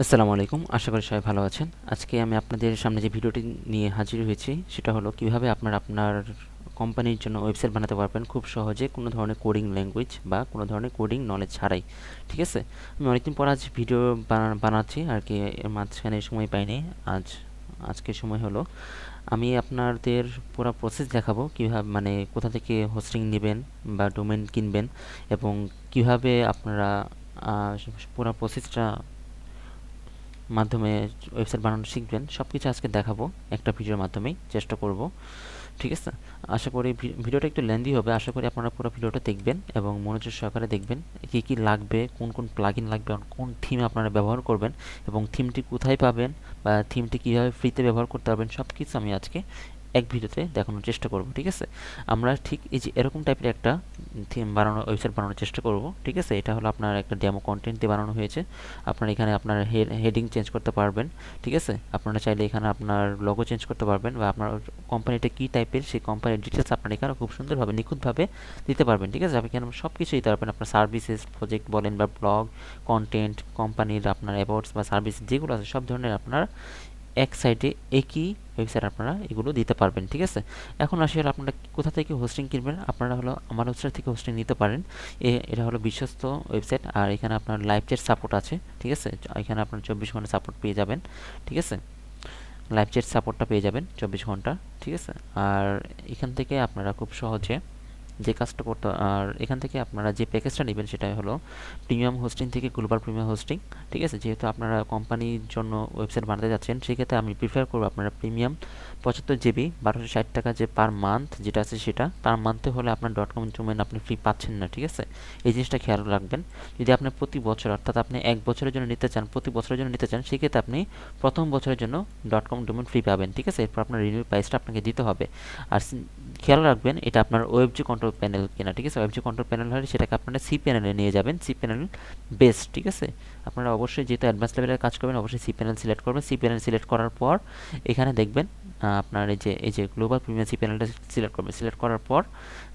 আসসালামু আলাইকুম, আশা করি সবাই ভালো আছেন। আজকে আমি আপনাদের সামনে যে ভিডিওটি নিয়ে হাজির হয়েছি, সেটা হলো কীভাবে আপনার আপনার কোম্পানির জন্য ওয়েবসাইট বানাতে পারবেন খুব সহজে কোনো ধরনের কোডিং ল্যাঙ্গুয়েজ বা কোনো ধরনের কোডিং নলেজ ছাড়াই, ঠিক আছে? আমি অনেকদিন পর আজ ভিডিও বানা- বানাচ্ছি, আর কি এর মাঝখানে সময় পাইনি। আজ আজকে সময় হলো, আমি আপনাদের পুরো প্রসেস দেখাবো কীভাবে মানে কোথা থেকে হোস্টিং নেবেন বা ডোমেন কিনবেন এবং কীভাবে আপনারা পুরো প্রসেসটা মাধ্যমে ওয়েবসাইট বানানো শিখবেন সব কিছু আজকে দেখাবো, একটা ভিডিওর মাধ্যমেই চেষ্টা করব, ঠিক আছে? আশা করি ভিডিওটা একটু লেন্দি হবে, আশা করি আপনারা পুরো ভিডিওটা দেখবেন এবং মনোযোগ সহকারে দেখবেন কী কী লাগবে, কোন কোন প্লাগিন লাগবে কোন থিম আপনারা ব্যবহার করবেন এবং থিমটি কোথায় পাবেন বা থিমটি কীভাবে ফ্রিতে ব্যবহার করতে পারবেন সব কিছু আমি আজকে এক ভিডিওতে দেখানোর চেষ্টা করব, ঠিক আছে? আমরা ঠিক এই যে এরকম টাইপের একটা থিম বানানোর ওয়েবসাইট বানানোর চেষ্টা করব, ঠিক আছে? এটা হলো আপনার একটা ডেমো কন্টেন্ট দিয়ে বানানো হয়েছে। আপনার এখানে আপনার হেডিং চেঞ্জ করতে পারবেন, ঠিক আছে? আপনারা চাইলে এখানে আপনার লোগো চেঞ্জ করতে পারবেন বা আপনার কোম্পানিটা কী টাইপের সেই কোম্পানির ডিটেলস আপনার এখানে খুব সুন্দরভাবে, নিখুঁতভাবে দিতে পারবেন, ঠিক আছে? আপনি এখানে সব কিছু দিতে পারবেন। আপনার সার্ভিসেস প্রজেক্ট বলেন বা ব্লগ কন্টেন্ট কোম্পানির আপনার অ্যাওয়ার্ডস বা সার্ভিস যেগুলো আছে, সব ধরনের আপনার এক সাইডে একই ওয়েবসাইট আপনারা এগুলো দিতে পারবেন, ঠিক আছে? এখন আসি হলো আপনারা কোথা থেকে হোস্টিং কিনবেন? আপনারা হলো আমার ওয়েবসাইট থেকে হোস্টিং নিতে পারেন। এটা হলো বিশ্বস্ত ওয়েবসাইট আর এখানে আপনার লাইভ চ্যাট সাপোর্ট আছে, ঠিক আছে? এখানে আপনার চব্বিশ ঘণ্টা সাপোর্ট পেয়ে যাবেন, ঠিক আছে? লাইভ চ্যাট সাপোর্টটা পেয়ে যাবেন চব্বিশ ঘণ্টা, ঠিক আছে? আর এখান থেকে আপনারা খুব সহজে যে কাজটা করতে আর এখান থেকে আপনারা যে প্যাকেজটা নেবেন সেটা হলো প্রিমিয়াম হোস্টিং থেকে গ্লোবাল প্রিমিয়াম হোস্টিং ঠিক আছে? যেহেতু আপনারা কোম্পানির জন্য ওয়েবসাইট বানাতে যাচ্ছেন, সেক্ষেত্রে আমি প্রিফার করব আপনারা প্রিমিয়াম পঁচাত্তর জিবি বারোশো ষাট টাকা যে পার মান্থ যেটা আছে সেটা পার মান্থে হলে আপনার ডট কম ডোমেন আপনি ফ্রি পাচ্ছেন না, ঠিক আছে? এই জিনিসটা খেয়াল রাখবেন। যদি আপনি প্রতি বছর, অর্থাৎ আপনি এক বছরের জন্য নিতে চান, প্রতি বছরের জন্য নিতে চান, সেক্ষেত্রে আপনি প্রথম বছরের জন্য ডট কম ডোমেন ফ্রি পাবেন, ঠিক আছে? এরপর আপনার রিনিউ প্রাইসটা আপনাকে দিতে হবে। আর খেয়াল রাখবেন, এটা আপনার ওয়েবজি কন্ট্রোল প্যানেল কিনা, ঠিক আছে? ওয়েবজি কন্ট্রোল প্যানেল হয় সেটাকে আপনারা সি প্যানেলে নিয়ে যাবেন সি প্যানেল বেস্ট ঠিক আছে? আপনারা অবশ্যই যেহেতু অ্যাডভান্স লেভেলের কাজ করবেন, অবশ্যই সি প্যানেল সিলেক্ট করবেন। সি প্যানেল সিলেক্ট করার পর এখানে দেখবেন আপনার এই যে এই যে গ্লোবাল প্রিমিয়াম সি প্যানেলটা সিলেক্ট করবেন। সিলেক্ট করার পর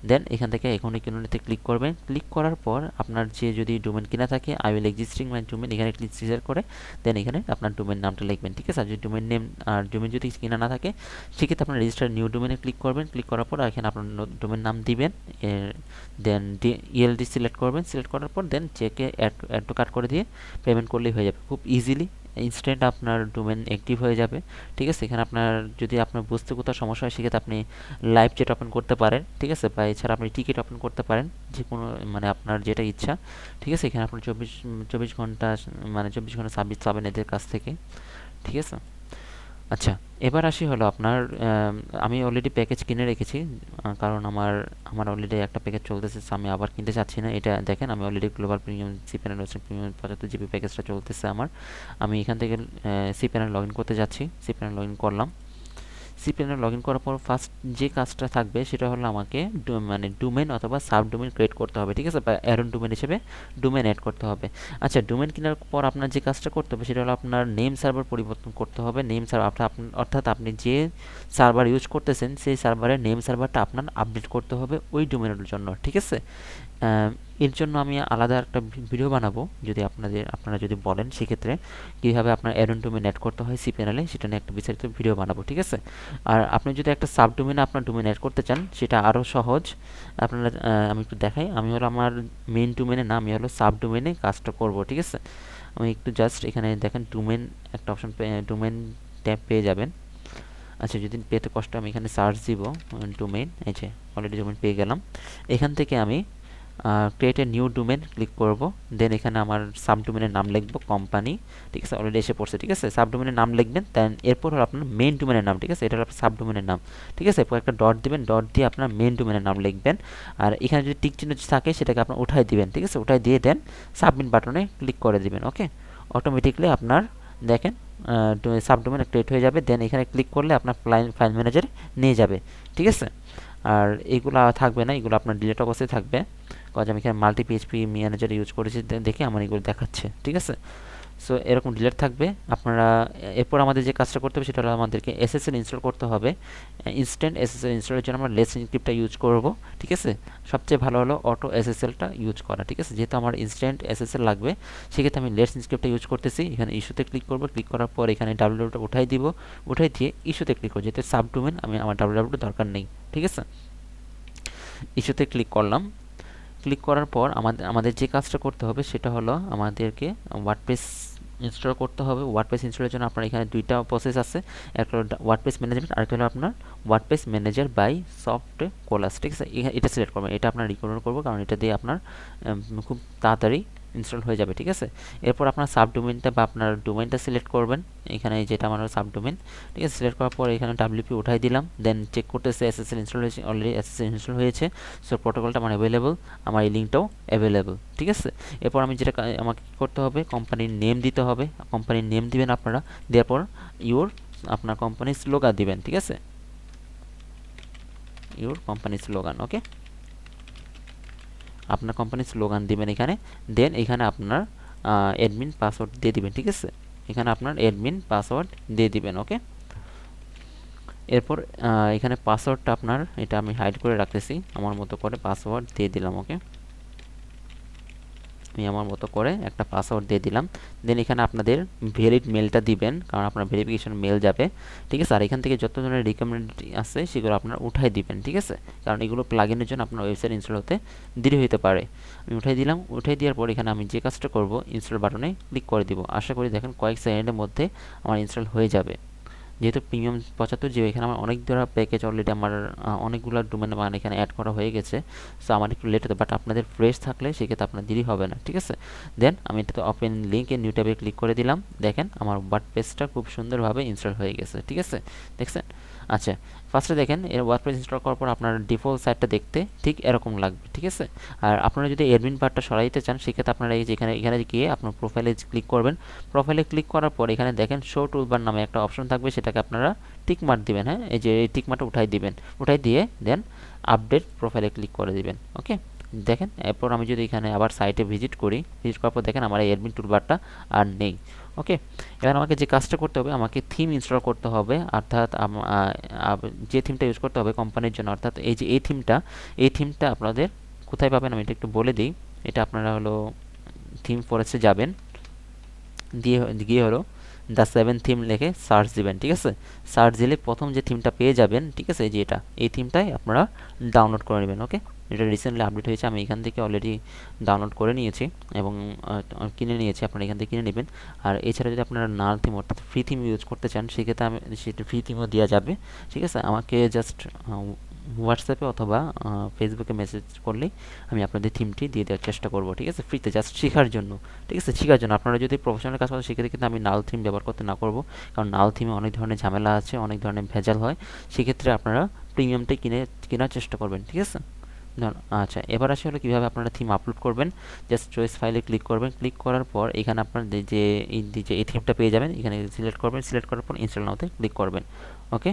দেন এখান থেকে এখন ইকোনমিতে ক্লিক করবেন। ক্লিক করার পর আপনার যে যদি ডোমেন কিনা থাকে I will existing my domain এখানে ক্লিক সিলেক্ট করে দেন এখানে আপনার ডোমেন নামটা লিখবেন, ঠিক আছে? আর যদি ডোমেন নেম আর ডোমেন যদি কিনা না থাকে, সেক্ষেত্রে আপনার রেজিস্টার নিউ ডোমেনে ক্লিক করবেন। ক্লিক করার পর এখানে আপনার ডোমেন নাম দিবেন। দেন ইএলডি সিলেক্ট করবেন। সিলেক্ট করার পর দেন চেকে অ্যাড অ্যাড টু কাট করে দিয়ে পেমেন্ট করলেই হয়ে যাবে। খুব ইজিলি ইনস্ট্যান্ট আপনার ডোমেন অ্যাক্টিভ হয়ে যাবে। ঠিক আছে? এখানে আপনার যদি আপনার বুঝতে কোথাও সমস্যা হয়, সেক্ষেত্রে আপনি লাইভ চ্যাট ওপেন করতে পারেন। ঠিক আছে? বা এছাড়া আপনি টিকিট ওপেন করতে পারেন। যে কোনো মানে আপনার যেটা ইচ্ছা। ঠিক আছে? এখানে আপনার চব্বিশ চব্বিশ ঘণ্টা মানে চব্বিশ ঘণ্টা সার্ভিস পাবেন এদের কাছ থেকে। ঠিক আছে? আচ্ছা এবার আসি হলো আপনার, আমি অলরেডি প্যাকেজ কিনে রেখেছি কারণ আমার আমার অলরেডি একটা প্যাকেজ চলতেছে আমি আবার কিনতে চাচ্ছি না। এটা দেখেন, আমি already global premium C panel premium পঁচাত্তর জিবি প্যাকেজটা চলতেছে আমার। আমি এখান থেকে সি প্যানেল লগ ইন করতে যাচ্ছি সি প্যানেল লগ ইন করলাম। সি প্যানেল লগ ইন করার পর ফার্স্ট যে কাজটা থাকবে সেটা হলো আমাকে মানে ডোমেন অথবা সাব ডোমেন ক্রিয়েট করতে হবে, ঠিক আছে? বা অ্যারন ডোমেন হিসেবে ডোমেন অ্যাড করতে হবে। আচ্ছা ডোমেন কেনার পর আপনার যে কাজটা করতে হবে সেটা হলো আপনার নেম সার্ভার পরিবর্তন করতে হবে। নেম সার্ভার অর্থাৎ আপনি যে সার্ভার ইউজ করতেছেন, সেই সার্ভারের নেম সার্ভারটা আপনার আপডেট করতে হবে ওই ডোমেনের জন্য, ঠিক আছে? এর জন্য আমি আলাদা একটা ভিডিও বানাবো। যদি আপনাদের, আপনারা যদি বলেন সেক্ষেত্রে কীভাবে আপনার অ্যারন ডোমেন অ্যাড করতে হয় সি প্যানেলে সেটা নিয়ে একটা বিস্তারিত ভিডিও বানাবো, ঠিক আছে? আর আপনি যদি একটা সাব ডোমেনে আপনার ডোমেন অ্যাড করতে চান, সেটা আরও সহজ। আপনারা আমি একটু দেখাই। আমি হলো আমার মেন ডোমেনে না আমি হলো সাব ডোমেনে কাজটা করব, ঠিক আছে? আমি একটু জাস্ট এখানে দেখেন ডোমেন একটা অপশন ডোমেন ট্যাব পেয়ে যাবেন। আচ্ছা যদি পেতে কষ্ট আমি এখানে সার্চ দিব ডোমেন এই যে অলরেডি ডোমেন পেয়ে গেলাম। এখান থেকে আমি create a new domain click করব। দেন এখানে আমার সাব ডোমেনের নাম লিখব কোম্পানি ঠিক আছে অলরেডি এসে পড়ছে, ঠিক আছে? সাব ডোমেনের নাম লিখবেন দেন এরপর হলো আপনার মেন ডোমেনের নাম, ঠিক আছে? এটা হলো আপনার সাব ডোমেনের নাম। ঠিক আছে, এরপর একটা ডট দিবেন ডট দিয়ে আপনার মেন ডোমেনের নাম লিখবেন। আর এখানে যদি টিক চিহ্ন থাকে, সেটাকে আপনার উঠাই দিবেন, ঠিক আছে? উঠাই দিয়ে দেন সাবমিট বাটনে ক্লিক করে দিবেন ওকে অটোমেটিকলি আপনার, দেখেন সাব সাবডোমেন ক্রিয়েট হয়ে যাবে। দেন এখানে ক্লিক করলে আপনার ফাইল ফাইল ম্যানেজারে নিয়ে যাবে, ঠিক আছে? আর এগুলো থাকবে না, এগুলো আপনার ডিলেট অবস্থায় থাকবে। কাজ আমি এখানে মাল্টি পিএইচপি ম্যানেজার ইউজ করেছি দেখে আমার এগুলো দেখাচ্ছে, ঠিক আছে? সো এরকম ডিলেট থাকবে। আপনারা, এরপর আমাদের যে কাজটা করতে হবে, সেটা হলো আমাদেরকে এসএসএল ইনস্টল করতে হবে। ইনস্ট্যান্ট এসএসএল ইনস্টলের জন্য আমরা লেস ইনক্রিপ্টটা ইউজ করব, ঠিক আছে? সবচেয়ে ভালো হলো অটো এসএসএলটা ইউজ করা, ঠিক আছে? যেহেতু আমার ইনস্ট্যান্ট এসএসএল লাগবে, সেক্ষেত্রে আমি লেস ইনস্ক্রিপ্টটা ইউজ করতেছি। এখানে ইস্যুতে ক্লিক করব ক্লিক করার পর এখানে ডাব্লিউটা উঠাই দিব। উঠাই দিয়ে ইস্যুতে ক্লিক করব, যেহেতু সাবডোমেন আমি আমার ডাব্লিউ দরকার নেই, ঠিক আছে? ইস্যুতে ক্লিক করলাম। ক্লিক করার পর আমাদের আমাদের যে কাজটা করতে হবে, সেটা হলো আমাদেরকে ওয়ার্ডপ্রেস ইনস্টল করতে হবে। ওয়ার্ডপ্রেস ইনস্টলের জন্য আপনার এখানে দুইটা প্রসেস আছে। একটা হলো ওয়ার্ডপ্রেস ম্যানেজমেন্ট আরেকটা হলো আপনার WordPress manager by Softaculous ঠিক আছে এটা সিলেক্ট করবেন। এটা আপনার রিকমেন্ড করব, কারণ এটা দিয়ে আপনার খুব তাড়াতাড়ি ইনস্টল হয়ে যাবে, ঠিক আছে? এরপর আপনার সাবডোমেনটা বা আপনার ডোমেনটা সিলেক্ট করবেন। এখানে যেটা আমার সাবডোমেন ঠিক আছে? সিলেক্ট করার পর এখানে ডাব্লিউপি উঠাই দিলাম। দেন চেক করতেছে এস এসএসএল ইনস্টল হয়েছে অলরেডি এসএসএল ইনস্টল হয়েছে। সো প্রোটোকলটা আমার অ্যাভেলেবল আমার এই লিঙ্কটাও অ্যাভেলেবল ঠিক আছে? এরপর আমি যেটা আমাকে কী করতে হবে? কোম্পানির নেম দিতে হবে। কোম্পানির নেম দিবেন আপনারা। দেওয়ার পর ইউর আপনার কোম্পানির স্লোগান দিবেন, ঠিক আছে? ইউর কোম্পানির স্লোগান ওকে আপনার কোম্পানির স্লোগান দিবেন এখানে দেন এখানে আপনার অ্যাডমিন পাসওয়ার্ড দিয়ে দিবেন, ঠিক আছে? এখানে আপনার অ্যাডমিন পাসওয়ার্ড দিয়ে দিবেন ওকে এরপর এখানে পাসওয়ার্ডটা আপনার, এটা আমি হাইড করে রাখতেছি, আমার মতো করে পাসওয়ার্ড দিয়ে দিলাম ওকে আমি আমার মতো করে একটা পাসওয়ার্ড দিয়ে দিলাম। দেন এখানে আপনাদের ভ্যালিড মেলটা দিবেন, কারণ আপনার ভেরিফিকেশন মেল যাবে। ঠিক আছে? আর এখান থেকে যত ধরনের রিকমেন্ড আছে, সেগুলো আপনার উঠাই দিবেন, ঠিক আছে? কারণ এগুলো প্লাগিনের জন্য আপনার ওয়েবসাইট ইনস্টল হতে দেরি হতে পারে। আমি উঠাই দিলাম, উঠাই দেওয়ার পর এখানে আমি যে কাজটা করব ইনস্টল বাটনে ক্লিক করে দিব। আশা করি দেখেন কয়েক সেকেন্ডের মধ্যে আমার ইনস্টল হয়ে যাবে। যেহেতু প্রিমিয়াম পঁচাত্তর জিবি এখানে আমার অনেক ধরা প্যাকেজ অলরেডি আমার অনেকগুলো ডোমেন মান এখানে অ্যাড করা হয়ে গেছে। সো আমার একটু লেট হতে বাট আপনাদের ফ্রেশ থাকলে সেক্ষেত্রে আপনার দেরি হবে না, ঠিক আছে? দেন আমি এটাতে ওপেন লিঙ্কে নিউ ট্যাবে ক্লিক করে দিলাম। দেখেন, আমার ওয়ার্ড পেজটা খুব সুন্দরভাবে ইনস্টল হয়ে গেছে, ঠিক আছে? দেখছেন? আচ্ছা ফার্স্টে দেখেন, এর ওয়ার্ডপ্রেস ইনস্টল করার পর আপনার ডিফল্ট সাইটটা দেখতে ঠিক এরকম লাগবে, ঠিক আছে? আর আপনারা যদি অ্যাডমিন পার্টটা সরাইতে চান, সেক্ষেত্রে আপনারা এই যে এখানে এখানে গিয়ে আপনার প্রোফাইলে ক্লিক করবেন। প্রোফাইলে ক্লিক করার পর এখানে দেখেন শো টুলবার নামে একটা অপশন থাকবে সেটাকে আপনারা টিক মার্ক দিবেন হ্যাঁ? এই যে এই টিক মার্কটা উঠাই দিবেন, উঠাই দিয়ে দেন আপডেট প্রোফাইলে ক্লিক করে দিবেন ওকে দেখেন, এরপর আমি যদি এখানে আবার সাইটে ভিজিট করি ভিজিট করার পর দেখেন আমার এই অ্যাডমিন টুলবারটা আর নেই ওকে এবার আমাকে যে কাজটা করতে হবে, আমাকে থিম ইনস্টল করতে হবে, অর্থাৎ যে থিমটা ইউজ করতে হবে কোম্পানির জন্য, অর্থাৎ এই যে এই থিমটা এই থিমটা আপনাদের কোথায় পাবেন আমি এটা একটু বলে দিই। এটা আপনারা হলো থিম ফরেস্টে যাবেন, দিয়ে গিয়ে হলো দ্য সেভেন থিম লিখে সার্চ দিবেন, ঠিক আছে? সার্চ দিলে প্রথম যে থিমটা পেয়ে যাবেন, ঠিক আছে? যে এটা, এই থিমটাই আপনারা ডাউনলোড করে নেবেন ওকে এটা রিসেন্টলি আপডেট হয়েছে, আমি এখান থেকে অলরেডি ডাউনলোড করে নিয়েছি এবং কিনে নিয়েছি, আপনারা এখান থেকে কিনে নেবেন। আর এছাড়া যদি আপনারা নাল থিম অর্থাৎ ফ্রি থিম ইউজ করতে চান, সেক্ষেত্রে আমি, সেটা ফ্রি থিমও দেওয়া যাবে, ঠিক আছে? আমাকে জাস্ট হোয়াটসঅ্যাপে অথবা ফেসবুকে মেসেজ করলেই আমি আপনাদের থিমটি দিয়ে দেওয়ার চেষ্টা করব, ঠিক আছে? ফ্রিতে জাস্ট শেখার জন্য, ঠিক আছে? শেখার জন্য। আপনারা যদি প্রফেশনাল কাজ করেন, সেক্ষেত্রে কিন্তু আমি নাল থিম ব্যবহার করতে না করব। কারণ নাল থিমে অনেক ধরনের ঝামেলা আছে, অনেক ধরনের ভেজাল হয়। সেক্ষেত্রে আপনারা প্রিমিয়ামটাই কিনে, কেনার চেষ্টা করবেন, ঠিক আছে? আচ্ছা এবার আসে হলো কীভাবে আপনারা থিম আপলোড করবেন। জাস্ট চয়েস ফাইলে ক্লিক করবেন। ক্লিক করার পর এখানে আপনার যে যে, এই থিমটা পেয়ে যাবেন। এখানে সিলেক্ট করবেন। সিলেক্ট করার পর ইনস্টল নাওতে ক্লিক করবেন ওকে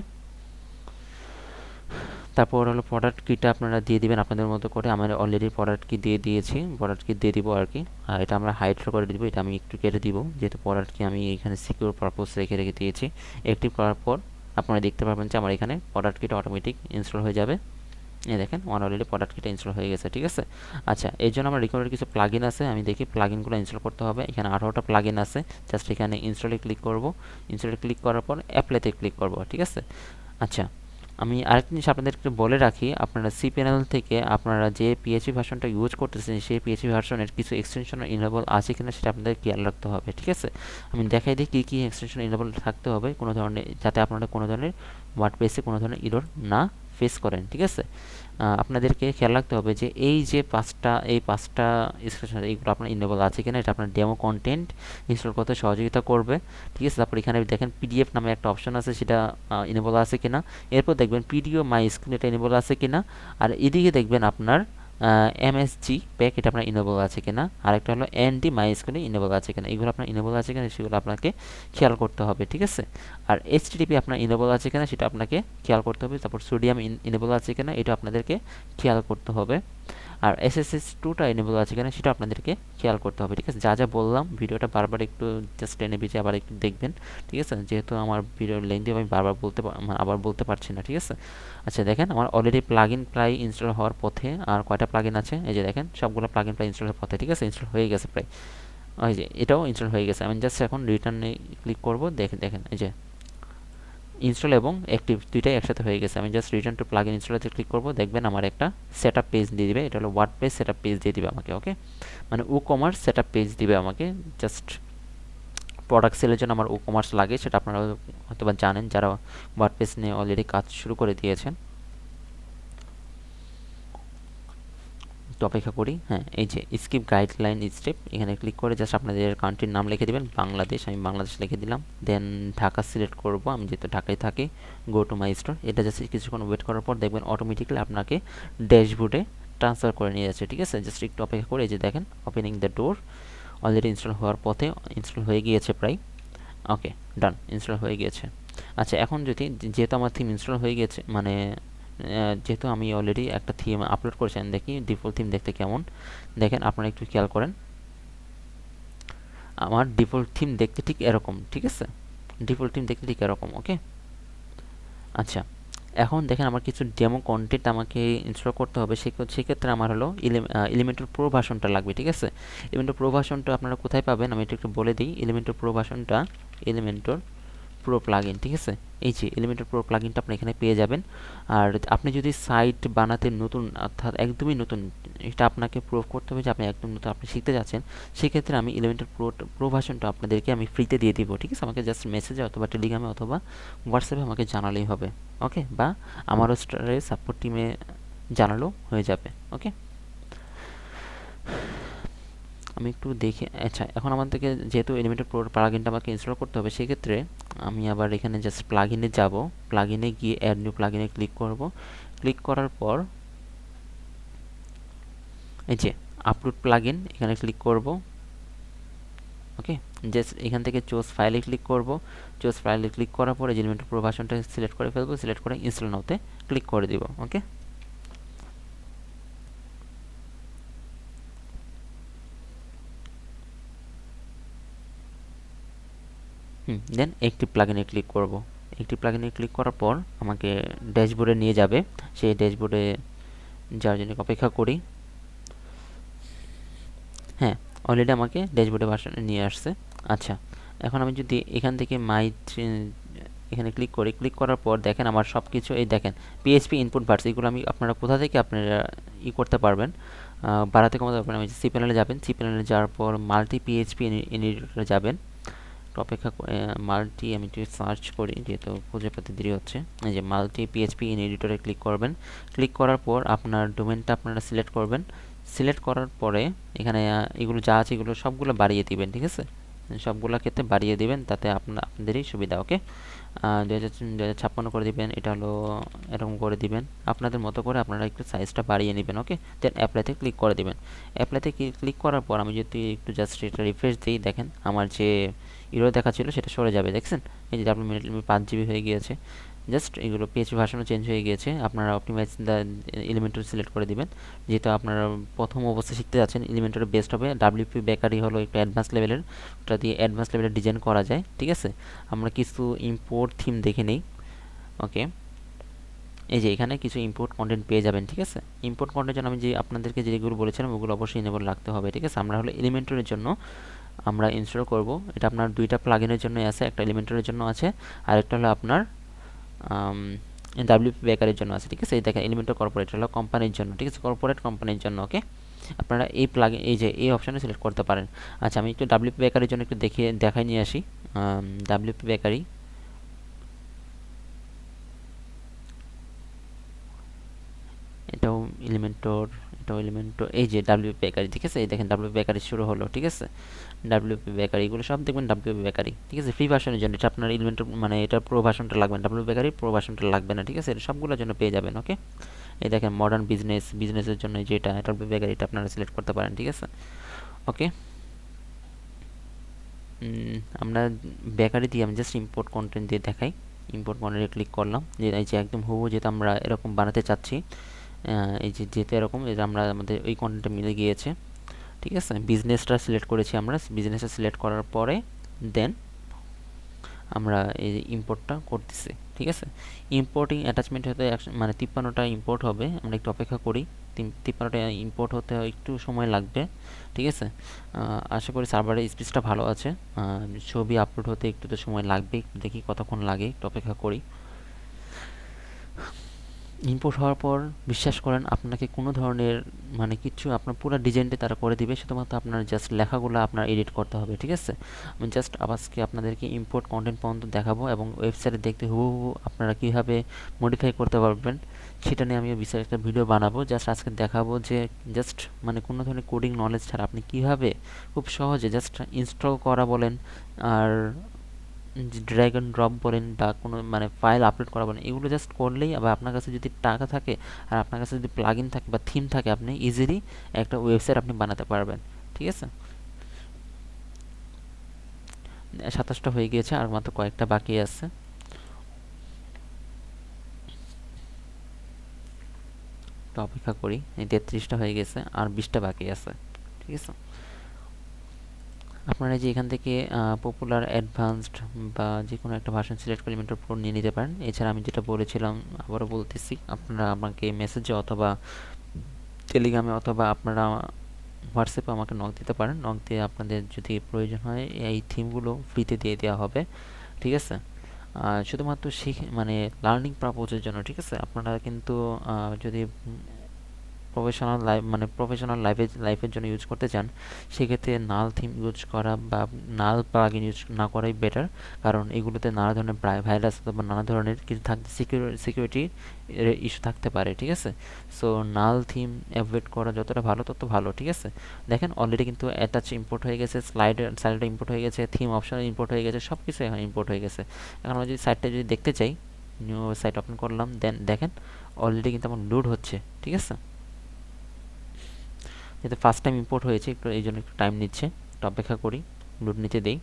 তারপর হলো প্রোডাক্ট কিটা আপনারা দিয়ে দিবেন আপনাদের মতো করে। আমরা অলরেডি প্রোডাক্ট কি দিয়ে দিয়েছি প্রোডাক্ট কি দিয়ে দিব আর কি। আর এটা আমরা হাইড করে দিব, এটা আমি একটু কেটে দিব। যেহেতু প্রোডাক্ট কি আমি এখানে সিকিউর পারপোজ রেখে রেখে দিয়েছি। অ্যাক্টিভ করার পর আপনারা দেখতে পারবেন যে আমার এখানে প্রোডাক্ট কিটা অটোমেটিক ইনস্টল হয়ে যাবে। এই দেখেন ওয়ান অলরেডি প্রোডাক্ট কিটা ইনস্টল হয়ে গেছে, ঠিক আছে? আচ্ছা এর জন্য আমার রিকমেন্ডেড কিছু প্লাগিন আছে, আমি দেখি প্লাগিনগুলো ইনস্টল করতে হবে। এখানে আঠারোটা প্লাগিন আছে জাস্ট এখানে ইনস্টলে ক্লিক করব। ইনস্টলে ক্লিক করার পর অ্যাপ্লাইতে ক্লিক করব, ঠিক আছে? আচ্ছা আমি আরেকটা জিনিস আপনাদেরকে বলে রাখি, আপনারা সি প্যানেল থেকে আপনারা যে পিএইচপি ভার্সনটা ইউজ করতেছেন, সেই পিএইচপি ভার্সনের কিছু এক্সটেনশন ইনেবল আছে কিনা সেটা আপনাদের খেয়াল রাখতে হবে, ঠিক আছে? আমি দেখাই দিই কী কী এক্সটেনশন ইনেবল থাকতে হবে, কোনো ধরনের, যাতে আপনারা কোনো ধরনের ওয়ার্ড পেসে কোনো ধরনের ইরোর না ফেস করেন, ঠিক আছে? আপনাদেরকে খেয়াল রাখতে হবে যে এই যে পাঁচটা, এই পাঁচটা এক্সপ্রেশন এইগুলো আপনার ইনেবল আছে কিনা, এটা আপনার ডেমো কন্টেন্ট ইনস্টল করতে সহযোগিতা করবে। ঠিক আছে? তারপর এখানে দেখেন পিডিএফ নামে একটা অপশন আছে, সেটা ইনেবল আছে কিনা। এরপর দেখবেন পিডিও মাই স্ক্রিন এটা ইনেবল আছে কিনা। আর এদিকে দেখবেন আপনার এমএসজি প্যাক এটা আপনার ইনেবল আছে কিনা? আরেকটা হলো এনডি মাই স্ক্রিনে ইনেবল আছে কিনা? এগুলো আপনার ইনেবল আছে কিনা সেগুলো আপনাকে খেয়াল করতে হবে, ঠিক আছে? আর এইচটিডিপি আপনার ইনেবল আছে কিনা সেটা আপনাকে খেয়াল করতে হবে। তারপর সোডিয়াম ইনেবল আছে কিনা, এটা আপনাদেরকে খেয়াল করতে হবে। আর এস এস এস টুটা এনেবল আছে কিনা সেটা আপনাদেরকে খেয়াল করতে হবে, ঠিক আছে? যা যা বললাম, ভিডিওটা বারবার একটু জাস্ট টেনে বেঁচে আবার একটু দেখবেন, ঠিক আছে? যেহেতু আমার ভিডিও লেন্থি আমি বারবার বলতে আবার বলতে পারছি না, ঠিক আছে? আচ্ছা দেখেন আমার অলরেডি প্লাগ ইন প্রায় ইনস্টল হওয়ার পথে আর কয়টা প্লাগ ইন আছে? এই যে দেখেন, সবগুলো প্লাগ ইন প্রায় ইনস্টল হওয়ার পথে, ঠিক আছে? ইনস্টল হয়ে গেছে প্রায়। ওই যে, এটাও ইনস্টল হয়ে গেছে। আমি জাস্ট এখন রিটার্নে ক্লিক করব দেখেন দেখেন, এই যে ইনস্টল এবং অ্যাক্টিভ দুইটাই একসাথে হয়ে গেছে। আমি just return to plugin ইনস্টলাতে ক্লিক করব। দেখবেন আমার একটা সেট আপ পেজ দিয়ে দিবে। এটা হলো word page set up page দিয়ে দিবে আমাকে ওকে মানে WooCommerce set up page দিবে আমাকে। জাস্ট প্রোডাক্ট সেলের জন্য আমার ও কমার্স লাগে, সেটা আপনারা হয়তো জানেন। যারা ওয়ার্ড পেজ নিয়ে অলরেডি কাজ শুরু করে দিয়েছেন। একটু অপেক্ষা করি। হ্যাঁ এই যে স্কিপ গাইডলাইন স্টেপ এখানে ক্লিক করে জাস্ট আপনাদের কান্ট্রির নাম লিখে দেবেন, বাংলাদেশ, আমি বাংলাদেশ লিখে দিলাম। দেন ঢাকা সিলেক্ট করব, আমি যেহেতু ঢাকায় থাকি গো টু মাই স্টোর এটা জাস্ট কিছুক্ষণ ওয়েট করার পর দেখবেন অটোমেটিক্যালি আপনাকে ড্যাশবোর্ডে ট্রান্সফার করে নিয়ে যাচ্ছে, ঠিক আছে? জাস্ট একটু অপেক্ষা করে, এই যে দেখেন opening the door already install হওয়ার পথে ইনস্টল হয়ে গিয়েছে প্রায়। ওকে ডান ইনস্টল হয়ে গিয়েছে। আচ্ছা এখন যদি, যেহেতু আমার থিম ইনস্টল হয়ে গেছে মানে যেহেতু আমি অলরেডি একটা থিম আপলোড করেছেন দেখি ডিফল্ট থিম দেখতে কেমন। দেখেন, আপনারা একটু খেয়াল করেন। আমার ডিফল্ট থিম দেখতে ঠিক এরকম, ঠিক আছে? ডিফল্ট থিম দেখতে ঠিক এরকম ওকে আচ্ছা এখন দেখেন আমার কিছু ডেমো কন্টেন্ট আমাকে ইনস্টল করতে হবে। সেক্ষেত্রে আমার হলো এলিমেন্টের প্রো ভাষণটা লাগবে, ঠিক আছে? এলিমেন্টের প্রো ভাষণটা আপনারা কোথায় পাবেন? আমি একটু একটু বলে দিই। এলিমেন্টের প্রো ভাষণটা এলিমেন্টর প্রো প্লাগইন ঠিক আছে? এই যে এলিমেন্টার প্রো প্লাগইনটা আপনি এখানে পেয়ে যাবেন। আর আপনি যদি সাইট বানাতে নতুন, অর্থাৎ একদমই নতুন, এটা আপনাকে প্রুভ করতে হবে যে আপনি একদম নতুন, আপনি শিখতে যাচ্ছেন, সেক্ষেত্রে আমি এলিমেন্টার প্রো প্রো ভার্সনটা আপনাদেরকে আমি ফ্রিতে দিয়ে দিব, ঠিক আছে? আমাকে জাস্ট মেসেজে অথবা টেলিগ্রামে অথবা হোয়াটসঅ্যাপে আমাকে জানালেই হবে ওকে বা আমারও সাপোর্ট টিমে জানালেও হয়ে যাবে ওকে আমি একটু দেখে আচ্ছা এখন আমাদেরকে যেহেতু এলিমেন্টের প্রো প্লাগিনটা আমাকে ইনস্টল করতে হবে, সেক্ষেত্রে আমি আবার এখানে জাস্ট প্লাগিনে যাব। প্লাগিনে গিয়ে অ্যাড নিউ প্লাগিনে ক্লিক করব। ক্লিক করার পর এই যে আপলোড প্লাগিন এখানে ক্লিক করব। ওকে জাস্ট এখান থেকে চোজ ফাইলে ক্লিক করব। চোজ ফাইলে ক্লিক করার পরে এলিমেন্টের প্রো ভার্সনটা সিলেক্ট করে ফেলব। সিলেক্ট করে ইনস্টল নাওতে ক্লিক করে দিব। ওকে দেন একটি প্লাগিনে ক্লিক করব। একটি প্লাগিনে ক্লিক করার পর আমাকে ড্যাশবোর্ডে নিয়ে যাবে। সেই ড্যাশবোর্ডে যাওয়ার জন্য অপেক্ষা করি। হ্যাঁ অলরেডি আমাকে ড্যাশবোর্ডে ভার্সনে নিয়ে আসছে। আচ্ছা এখন আমি যদি এখান থেকে মাই এখানে ক্লিক করি। ক্লিক করার পর দেখেন আমার সব কিছু এই দেখেন পিএইচপি ইনপুট ভার্স এগুলো আমি আপনারা কোথা থেকে আপনারা ই করতে পারবেন? বাড়াতে কমাতে পারবেন। আমি সি প্যানেলে যাবেন সি প্যানেলে যাওয়ার পর মাল্টি পিএইচপি এডিটরে যাবেন। অপেক্ষা মাল্টি আমি একটু সার্চ করি, যেহেতু খুঁজে পেতে দেরি হচ্ছে। এই যে মাল্টি পিএইচপি ইন এডিটরে ক্লিক করবেন। ক্লিক করার পর আপনার ডোমেনটা আপনারা সিলেক্ট করবেন। সিলেক্ট করার পরে এখানে এগুলো যা আছে এগুলো সবগুলো বাড়িয়ে দিবেন, ঠিক আছে? সবগুলো ক্ষেত্রে বাড়িয়ে দিবেন, তাতে আপনার, আপনাদেরই সুবিধা ওকে দু হাজার হাজার ছাপ্পান্ন করে দিবেন, এটা হলো এরকম করে দিবেন। আপনাদের মতো করে আপনারা একটু সাইজটা বাড়িয়ে নেবেন ওকে দেন অ্যাপ্লাইতে ক্লিক করে দিবেন। অ্যাপ্লাইতে ক্লিক করার পর আমি যদি একটু জাস্ট এটা রিফ্রেশ দিই, দেখেন আমার যে ইরো দেখা ছিল সেটা সরে যাবে, দেখছেন? এই যে আপনার মিনিট লিমিট পাঁচ জিবি হয়ে গিয়েছে। জাস্ট এগুলো পিএইচপি ভার্সনও চেঞ্জ হয়ে গিয়েছে, আপনারা অপটিমাইজ দ্য এলিমেন্টর সিলেক্ট করে দিবেন। যেহেতু আপনারা প্রথম অবস্থায় শিখতে যাচ্ছেন এলিমেন্টর বেস্ট হবে। ডাব্লিউপি বেকারি হলো একটু অ্যাডভান্স লেভেলের ওটা দিয়ে অ্যাডভান্স লেভেলের ডিজাইন করা যায়, ঠিক আছে? আমরা কিছু ইম্পোর্ট থিম দেখে নিই ওকে এই যে এখানে কিছু ইম্পোর্ট কন্টেন্ট পেয়ে যাবেন, ঠিক আছে? ইম্পোর্ট কন্টেন্ট জন্য আমি যে আপনাদেরকে যেগুলো বলেছিলাম, ওগুলো অবশ্যই এনেবল রাখতে হবে, ঠিক আছে? আমরা হলো এলিমেন্টরের জন্য আমরা ইনস্টল করব। এটা আপনার দুইটা প্লাগিনের জন্য আছে, একটা এলিমেন্টরের জন্য আছে, আর একটা হলো আপনার ডাব্লিউপি বেকারের জন্য আছে, ঠিক আছে? এই দেখেন এলিমেন্টর কর্পোরেট হলো কোম্পানির জন্য, ঠিক আছে? কর্পোরেট কোম্পানির জন্য ওকে আপনারা এই প্লাগ এই যে, এই অপশানে সিলেক্ট করতে পারেন। আচ্ছা আমি একটু ডাব্লিউপি বেকারির জন্য একটু দেখিয়ে, দেখাই নিয়ে আসি। ডাব্লিউপি বেকারি এটাও এলিমেন্টর এটাও এলিমেন্টর এই যে ডাব্লিউ বেকারি, ঠিক আছে? এই দেখেন ডাব্লিউ বেকারি শুরু হলো, ঠিক আছে? ডাব্লিউপি বেকারি, এগুলো সব দেখবেন ডাব্লিউপি বেকারি, ঠিক আছে? ফ্রি ভার্সনের জন্য এটা আপনার এলিমেন্টর মানে এটা প্রো ভার্সনটা লাগবে না। ডাব্লিউ বেকারি প্রো ভার্সনটা লাগবে না, ঠিক আছে? এটা সবগুলোর জন্য পেয়ে যাবেন ওকে এই দেখেন মডার্ন বিজনেস বিজনেসের জন্য যেটা ডাব্লিউ বেকারি এটা আপনারা সিলেক্ট করতে পারেন, ঠিক আছে? ওকে আমরা বেকারি দিয়ে আমি জাস্ট ইম্পোর্ট কন্টেন্ট দিয়ে দেখাই। ইম্পোর্ট কন্টেন্টে ক্লিক করলাম। যে একদম হুবু যেটা আমরা এরকম বানাতে চাচ্ছি এই যে যেতে এরকম, এই যে আমরা আমাদের ওই কন্টেন্টটা মিলে গিয়েছে, ঠিক আছে? বিজনেসটা সিলেক্ট করেছি আমরা বিজনেসটা সিলেক্ট করার পরে দেন আমরা এই ইম্পোর্টটা করতেছি, ঠিক আছে? ইম্পোর্টিং অ্যাটাচমেন্ট হতে মানে তিপ্পান্নটা ইম্পোর্ট হবে, আমরা একটু অপেক্ষা করি তিপ্পান্নটা ইম্পোর্ট হতে একটু সময় লাগবে, ঠিক আছে? আশা করি সার্ভারের স্পিচটা ভালো আছে ছবি আপলোড হতে একটু তো সময় লাগবে দেখি কতক্ষণ লাগে, একটু অপেক্ষা করি। ইম্পোর্ট হওয়ার পর বিশ্বাস করেন আপনাকে কোনো ধরনের মানে কিছু আপনার পুরো ডিজাইনটা তারা করে দিবে, শুধুমাত্র আপনার জাস্ট লেখাগুলো আপনার এডিট করতে হবে, ঠিক আছে? আমি জাস্ট আজকে আপনাদেরকে ইম্পোর্ট কন্টেন্ট পর্যন্ত দেখাবো এবং ওয়েবসাইটে দেখতে হুবহু আপনারা কীভাবে মডিফাই করতে পারবেন, সেটা নিয়ে আমি বিস্তারিত একটা ভিডিও বানাবো। জাস্ট আজকে দেখাবো যে জাস্ট মানে কোনো ধরনের কোডিং নলেজ ছাড়া আপনি কীভাবে খুব সহজে জাস্ট ইনস্টল করা বলেন, আর ড্র্যাগ অ্যান্ড ড্রপ বলেন বা কোনো মানে ফাইল আপলোড করা বলেন, এগুলো জাস্ট করলেই আবার আপনার কাছে যদি টাকা থাকে আর আপনার কাছে যদি প্লাগ থাকে বা থিম থাকে, আপনি ইজিলি একটা ওয়েবসাইট আপনি বানাতে পারবেন। ঠিক আছে? সাতাশটা হয়ে গিয়েছে, আর মাত্র কয়েকটা বাকি আছে। অপেক্ষা করি, এই তেত্রিশটা হয়ে গেছে, আর বিশটা বাকি আছে। ঠিক আছে? আপনারা যে এখান থেকে পপুলার অ্যাডভান্সড বা যে কোনো একটা ভার্সন সিলেক্ট করে ইমেন্টার প্রো নিয়ে নিতে পারেন। এছাড়া আমি যেটা বলেছিলাম, আবারও বলতেছি, আপনারা আমাকে মেসেজে অথবা টেলিগ্রামে অথবা আপনারা হোয়াটসঅ্যাপে আমাকে নক দিতে পারেন। নক দিয়ে আপনাদের যদি প্রয়োজন হয়, এই থিমগুলো ফ্রিতে দিয়ে দেওয়া হবে। ঠিক আছে? শুধুমাত্র শিখে মানে লার্নিং পারপোজের জন্য, ঠিক আছে? আপনারা কিন্তু যদি প্রফেশনাল লাইফ মানে প্রফেশনাল লাইফে লাইফের জন্য ইউজ করতে চান, সেক্ষেত্রে নাল থিম ইউজ করা বা নাল প্লাগিন ইউজ না করাই বেটার কারণ এগুলোতে নানা ধরনের ভাইরাস অথবা নানা ধরনের কিছু থাকতে সিকিউরিটি ইস্যু থাকতে পারে, ঠিক আছে? সো নাল থিম অ্যাভয়েড করা যতটা ভালো তত ভালো, ঠিক আছে? দেখেন অলরেডি কিন্তু অ্যাটাচ ইম্পোর্ট হয়ে গেছে স্লাইডার স্লাইডার ইম্পোর্ট হয়ে গেছে থিম অপশন ইম্পোর্ট হয়ে গেছে সব কিছু এখন ইম্পোর্ট হয়ে গেছে। এখন আমরা যদি সাইটটা যদি দেখতে চাই নিউ সাইট ওপেন করলাম দেন দেখেন অলরেডি কিন্তু আমার লোড হচ্ছে, ঠিক আছে? যেহেতু ফার্স্ট টাইম ইম্পোর্ট হয়েছে, একটু এই জন্য একটু টাইম নিচ্ছে। একটু অপেক্ষা করি নিতে দেই।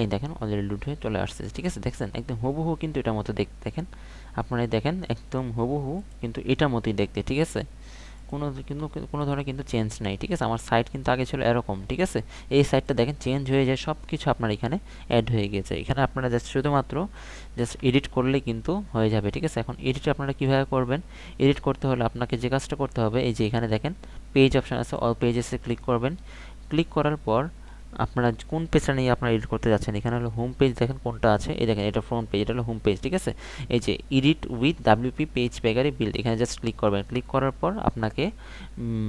এই দেখেন অলরেডি লুট হয়ে চলে আসছে, ঠিক আছে? দেখছেন? একদম হুবহু কিন্তু এটার মতো দেখতে দেখেন? আপনারা দেখেন, একদম হুবহু কিন্তু এটার মতোই দেখতে, ঠিক আছে? কোনো কিন্তু কোনো ধরনের কিন্তু চেঞ্জ নাই, ঠিক আছে? আমার সাইট কিন্তু আগে ছিল এরকম, ঠিক আছে? এই সাইটটা দেখেন চেঞ্জ হয়ে যায় সব কিছু আপনার এখানে অ্যাড হয়ে গেছে এখানে আপনারা জাস্ট শুধুমাত্র জাস্ট এডিট করলে কিন্তু হয়ে যাবে, ঠিক আছে? এখন এডিট আপনারা কীভাবে করবেন? এডিট করতে হলে আপনাকে যে কাজটা করতে হবে, এই যে এখানে দেখেন পেজ অপশান আছে অল পেজেসে ক্লিক করবেন। ক্লিক করার পর আপনারা কোন পেজটা নিয়ে আপনারা এডিট করতে যাচ্ছেন? এখানে হলো হোম পেজ দেখেন কোনটা আছে? এই দেখেন, এটা ফ্রন্ট পেজ এটা হলো হোম পেজ ঠিক আছে? এই যে এডিট উইথ ডাব্লিউপি পেজ ব্যাগারে বিল্ড এখানে জাস্ট ক্লিক করবেন। ক্লিক করার পর আপনাকে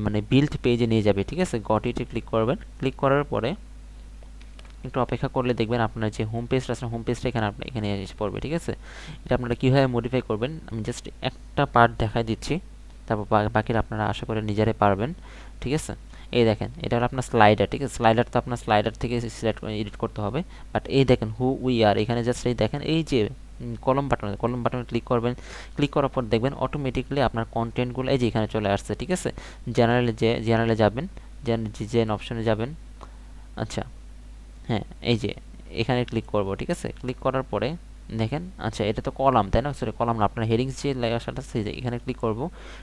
মানে বিল্ড পেজে নিয়ে যাবে, ঠিক আছে? গট ইটে ক্লিক করবেন। ক্লিক করার পরে একটু অপেক্ষা করলে দেখবেন আপনার যে হোম পেজটা আছে হোম পেজটা এখানে আপনার এখানে এসে পড়বে, ঠিক আছে? এটা আপনারা কীভাবে মডিফাই করবেন? আমি জাস্ট একটা পার্ট দেখাই দিচ্ছি। তারপর বাকিটা আপনারা আশা করে নিজেরাই পারবেন, ঠিক আছে? এই দেখেন, এটা হলো আপনার স্লাইডার ঠিক আছে? স্লাইডার তো আপনার স্লাইডার থেকে সিলেক্ট এডিট করতে হবে। বাট এই দেখেন হু উই আর এখানে জাস্ট এই দেখেন, এই যে কলম বাটন কলম বাটনে ক্লিক করবেন। ক্লিক করার পর দেখবেন অটোমেটিকলি আপনার কন্টেন্টগুলো এই যে এখানে চলে আসছে, ঠিক আছে? জেনারেলে যে জেনারেলে যাবেন জেন অপশনে যাবেন। আচ্ছা হ্যাঁ এই যে, এখানে ক্লিক করব, ঠিক আছে? ক্লিক করার পরে দেখেন আচ্ছা এটা তো কলাম, তাই না? সরি কলাম না, আপনার হেডিংস যে লেখাটা সেই এখানে ক্লিক করব।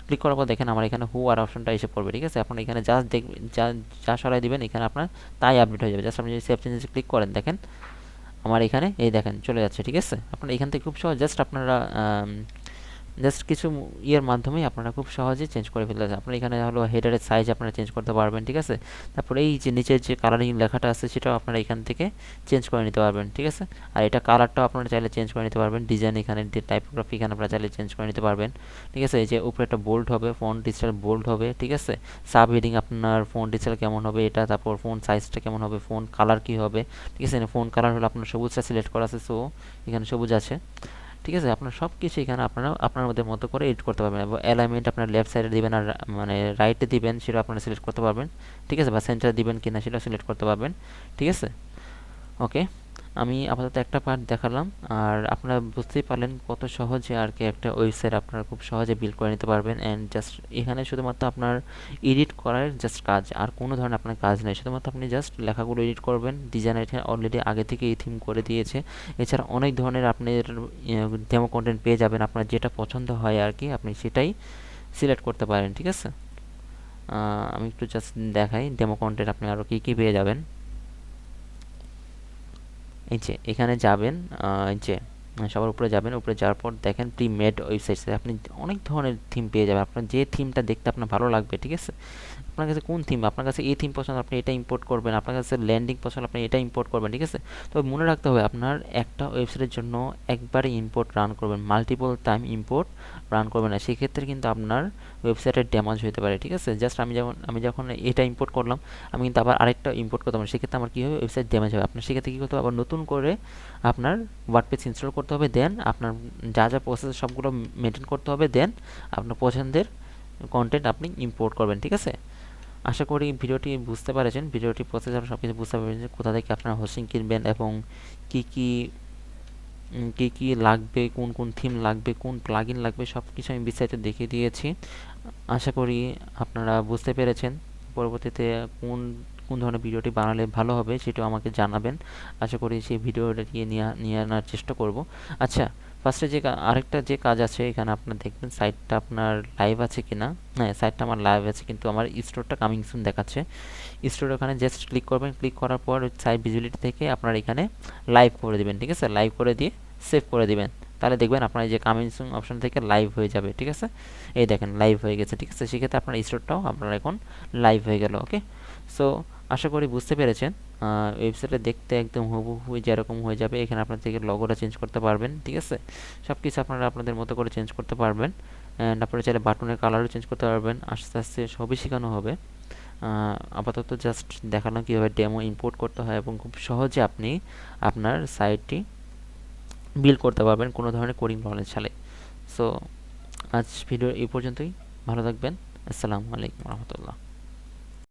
ক্লিক করার পর দেখেন আমার এখানে হু আর অপশনটা এসে পড়বে ঠিক আছে? আপনার এখানে জাস্ট দেখবেন যা যা সরাই দিবেন, এখানে আপনার তাই আপডেট হয়ে যাবে। জাস্ট আপনি যদি সেভ চেঞ্জে ক্লিক করেন, দেখেন, আমার এখানে, এই দেখেন, চলে যাচ্ছে, ঠিক আছে? আপনার এখান থেকে খুব সহজ জাস্ট আপনারা জাস্ট কিছু ইয়ের মাধ্যমেই আপনারা খুব সহজে চেঞ্জ করে ফেলতে আপনার এখানে হলো হেডারের সাইজ আপনারা চেঞ্জ করতে পারবেন, ঠিক আছে? তারপরে এই যে নিচের যে কালারিং লেখাটা আছে, সেটাও আপনারা এখান থেকে চেঞ্জ করে নিতে পারবেন, ঠিক আছে? আর এটা কালারটাও আপনারা চাইলে চেঞ্জ করে নিতে পারবেন। ডিজাইন এখানে টাইপোগ্রাফি এখানে আপনারা চাইলে চেঞ্জ করে নিতে পারবেন, ঠিক আছে? এই যে উপরে একটা বোল্ড হবে ফোন ডিজিটাল বোল্ড হবে, ঠিক আছে? সাব হেডিং আপনার ফোন ডিজিটাল কেমন হবে এটা, তারপর ফোন সাইজটা কেমন হবে ফোন কালার কি হবে, ঠিক আছে? ফোন কালার হলো আপনার সবুজটা সিলেক্ট করা আছে সো এখানে সবুজ আছে। ঠিক আছে? আপনার সব কিছু এখানে আপনারা, আপনার মধ্যে মতো করে এডিট করতে পারবেন এবং অ্যালাইনমেন্ট আপনার লেফট সাইডে দিবেন আর মানে রাইটে দিবেন সেটা আপনারা সিলেক্ট করতে পারবেন। ঠিক আছে? বা সেন্টার দিবেন কিনা সেটা সিলেক্ট করতে পারবেন। ঠিক আছে? ওকে আমি আপাতত একটা পার্ট দেখালাম, আর আপনারা বুঝতেই পারলেন কত সহজে আর কি একটা ওয়েবসাইট আপনারা খুব সহজে বিল্ড করে নিতে পারবেন অ্যান্ড জাস্ট এখানে শুধুমাত্র আপনার এডিট করার জাস্ট কাজ, আর কোনো ধরনের আপনার কাজ নেই। শুধুমাত্র আপনি জাস্ট লেখাগুলো এডিট করবেন ডিজাইনার এখানে অলরেডি আগে থেকে এই থিম করে দিয়েছে। এছাড়া অনেক ধরনের আপনার ডেমো কন্টেন্ট পেয়ে যাবেন, আপনার যেটা পছন্দ হয় আর কি, আপনি সেটাই সিলেক্ট করতে পারেন, ঠিক আছে? আমি একটু জাস্ট দেখাই ডেমো কন্টেন্ট আপনি আরও কী কী পেয়ে যাবেন। এই যে এখানে যাবেন এই যে সবার উপরে যাবেন, উপরে যাওয়ার পর দেখেন প্রি মেড ওয়েবসাইটস আপনি অনেক ধরনের থিম পেয়ে যাবেন। আপনার যে থিমটা দেখতে আপনার ভালো লাগবে, ঠিক আছে? আপনার কাছে কোন থিম আপনার কাছে এই থিম পছন্দ, আপনি এটা ইম্পোর্ট করবেন। আপনার কাছে ল্যান্ডিং পছন্দ, আপনি এটা ইম্পোর্ট করবেন, ঠিক আছে? তবে মনে রাখতে হবে, আপনার একটা ওয়েবসাইটের জন্য একবারে ইম্পোর্ট রান করবেন। মাল্টিপল টাইম ইম্পোর্ট রান করবেন না। সেক্ষেত্রে কিন্তু আপনার ওয়েবসাইটের ড্যামেজ হতে পারে, ঠিক আছে? জাস্ট আমি যেমন, আমি যখন এটা ইম্পোর্ট করলাম, আমি কিন্তু আবার আরেকটা ইম্পোর্ট করতে পারি সেক্ষেত্রে আমার কী হবে? ওয়েবসাইট ড্যামেজ হবে। আপনার সেক্ষেত্রে কী করতে হবে? আবার নতুন করে আপনার ওয়ার্ডপেজ ইনস্টল করতে হবে। দেন আপনার যা যা প্রসেস সবগুলো মেনটেন করতে হবে। দেন আপনার পছন্দের কন্টেন্ট আপনি ইম্পোর্ট করবেন, ঠিক আছে? আশা করি ভিডিওটি বুঝতে পেরেছেন। ভিডিওটি প্রসেস আপনারা সব কিছু বুঝতে পারবেন যে কোথা থেকে আপনারা হোস্টিং কিনবেন এবং কি কি কী কী লাগবে, কোন কোন থিম লাগবে, কোন প্লাগ লাগবে সব কিছু আমি বিস্তারিত দেখিয়ে দিয়েছি। আশা করি আপনারা বুঝতে পেরেছেন পরবর্তীতে কোন কোন ধরনের ভিডিওটি বানালে ভালো হবে সেটাও আমাকে জানাবেন। আশা করি সেই ভিডিওটা নিয়ে নিয়ে আনার চেষ্টা করব। আচ্ছা ফার্স্টে যে আরেকটা যে কাজ আছে, এখানে আপনার দেখবেন সাইটটা আপনার লাইভ আছে কি না হ্যাঁ সাইটটা আমার লাইভ আছে, কিন্তু আমার স্টোরটা কামিং সুন দেখাচ্ছে। স্টোর ওখানে জাস্ট ক্লিক করবেন। ক্লিক করার পর সাইট ভিজিবিলিটি থেকে আপনার এখানে লাইভ করে দেবেন, ঠিক আছে? লাইভ করে দিয়ে সেভ করে দিবেন। তাহলে দেখবেন আপনার এই যে কামিং সুন অপশন থেকে লাইভ হয়ে যাবে, ঠিক আছে? এই দেখেন লাইভ হয়ে গেছে, ঠিক আছে? সেক্ষেত্রে আপনার স্টোরটাও আপনার এখন লাইভ হয়ে গেল ওকে সো আশা করি বুঝতে পেরেছেন। ওয়েবসাইটে দেখতে একদম হুবহু যেরকম হয়ে যাবে, এখানে আপনার থেকে লগোটা চেঞ্জ করতে পারবেন, ঠিক আছে? সব কিছু আপনারা আপনাদের মতো করে চেঞ্জ করতে পারবেন। অ্যান্ড আপনারা চাইলে বাটনের কালারও চেঞ্জ করতে পারবেন, আস্তে আস্তে সবই শেখানো হবে। আপাতত জাস্ট দেখানো কীভাবে ডেমো ইম্পোর্ট করতে হয় এবং খুব সহজে আপনি আপনার সাইটটি বিল্ড করতে পারবেন কোনো ধরনের কোডিং নলেজ ছাড়াই। সো আজ ভিডিও এই পর্যন্তই। ভালো থাকবেন। আসসালামু আলাইকুম রহমতুল্লাহ।